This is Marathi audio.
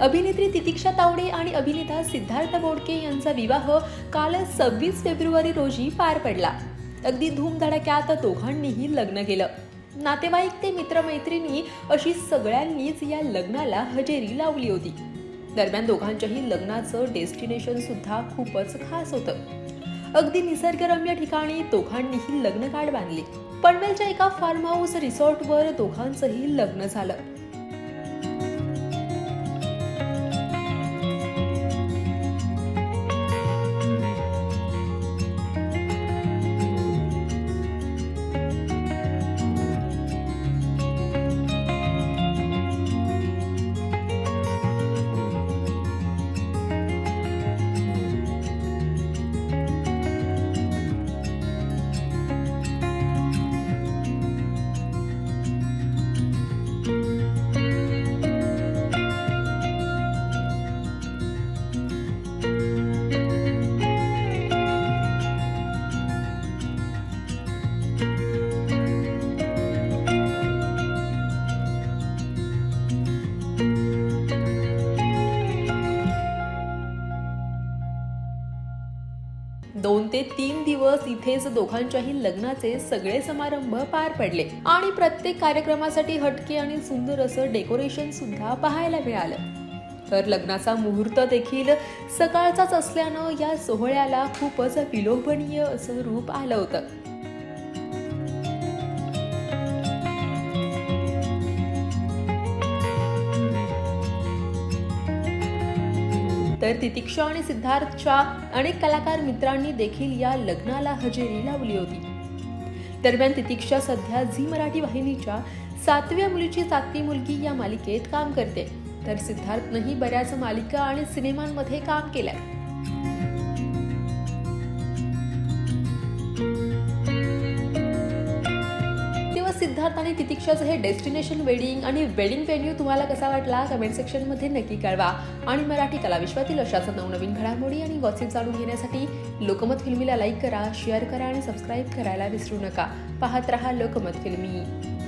अभिनेत्री तितिक्षा तावडे आणि अभिनेता सिद्धार्थ बोडके यांचा विवाह काल सव्वीस फेब्रुवारी रोजी पार पडला. अगदी धूमधडाक्यात दोघांनीही लग्न केलं. नातेवाईक ते मित्रमैत्रिणी अशी सगळ्यांनीच या लग्नाला हजेरी लावली होती. दरम्यान दोघांच्याही लग्नाचं डेस्टिनेशन सुद्धा खूपच खास होतं. अगदी निसर्गरम्य ठिकाणी दोघांनीही लग्न कार्ड बांधले. पनवेलच्या एका फार्म हाऊस रिसॉर्टवर दोघांचंही लग्न झालं. दोन ते तीन दिवस इथेच दोघांच्याही लग्नाचे सगळे समारंभ पार पडले. आणि प्रत्येक कार्यक्रमासाठी हटके आणि सुंदर असं डेकोरेशन सुद्धा पाहायला मिळालं. तर लग्नाचा मुहूर्त देखील सकाळचाच असल्यानं या सोहळ्याला खूपच विलोभनीय असं रूप आलं होतं. तर तितिक्षा आणि सिद्धार्थच्या अनेक कलाकार मित्रांनी देखील या लग्नाला हजेरी लावली होती. दरम्यान तितिक्षा सध्या झी मराठी वाहिनीच्या सातव्या मुलीची सातवी मुलगी या मालिकेत काम करते. तर सिद्धार्थनंही बऱ्याच मालिका आणि सिनेमांमध्ये काम केलंय. सिद्धार्थ आणि तितिक्षाचं हे डेस्टिनेशन वेडिंग आणि वेडिंग व्हेन्यू तुम्हाला कसा वाटला कमेंट सेक्शनमध्ये नक्की कळवा. आणि मराठी कलाविश्वातील अशाच नवनवीन घडामोडी आणि गॉसिप जाणून घेण्यासाठी लोकमत फिल्मीला लाईक करा शेअर करा आणि सबस्क्राईब करायला विसरू नका. पाहत रहा लोकमत फिल्मी.